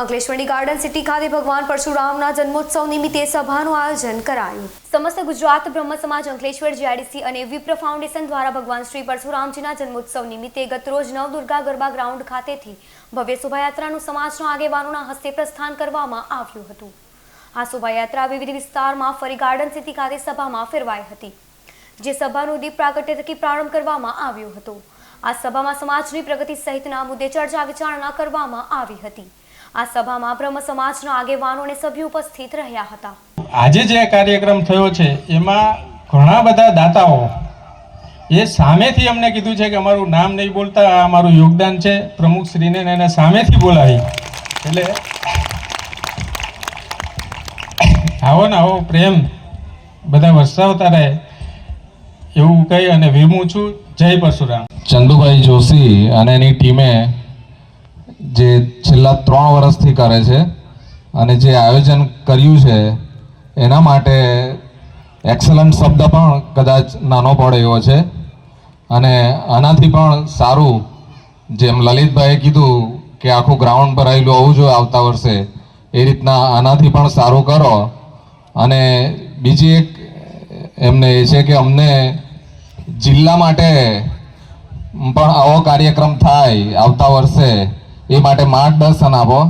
અંકલેશ્વરની garden city ખાતે ભગવાન પરશુરામના જન્મોત્સવ નિમિત્તે સભાનું આયોજન કરાયું. સમસ્ત ગુજરાત બ્રહ્મ સમાજ અંકલેશ્વર જીઆઈડીસી અને વિપ્ર ફાઉન્ડેશન દ્વારા ભગવાન શ્રી પરશુરામજીના જન્મોત્સવ નિમિત્તે ગતરોજ નવદુર્ગા ગરબા ગ્રાઉન્ડ ખાતેથી ભવ્ય શોભાયાત્રાનું સમાજના આગેવાનોના હસ્તે પ્રસ્થાન કરવામાં આવ્યું હતું. આ શોભાયાત્રા વિવિધ વિસ્તારમાં ફરી ગાર્ડન સિટી ખાતે સભામાં ફેરવાઈ હતી, જે સભાનું દીપ પ્રાગટ્ય થકી પ્રારંભ કરવામાં આવ્યો હતો. આ સભામાં સમાજની પ્રગતિ સહિતના મુદ્દે ચર્ચા વિચારણા કરવામાં આવી હતી. આ સભામાં બ્રહ્મ સમાજના આગેવાનો અને સભ્યો ઉપસ્થિત રહ્યા હતા. આજે જે કાર્યક્રમ થયો છે એમાં ઘણા બધા દાતાઓ એ સામેથી અમને કીધું છે કે અમારું નામ નહીં બોલતા આ અમારું યોગદાન છે. પ્રમુખશ્રીને શ્રીને એને સામેથી બોલાવી. એટલે આવો ને આવો પ્રેમ બધા વરસાવતા રહે એવું કહી અને વિમું છું. જય પરશુરામ. ચંદુભાઈ જોશી અને એની ટીમે જે છેલ્લા ત્રણ વર્ષથી કરે છે અને જે આયોજન કર્યું છે, એના માટે એક્સલન્ટ શબ્દ પણ કદાચ નાનો પડે એવો છે. અને આનાથી પણ સારું, જેમ લલિતભાઈએ કીધું કે આખું ગ્રાઉન્ડ ભરાયેલું હોવું જોઈએ આવતા વર્ષે, એ રીતના આનાથી પણ સારું કરો. અને બીજી એક એમને એ છે કે અમને જિલ્લા માટે પણ આવો કાર્યક્રમ થાય આવતા વર્ષે એ માટે માર્ગદર્શન આપો.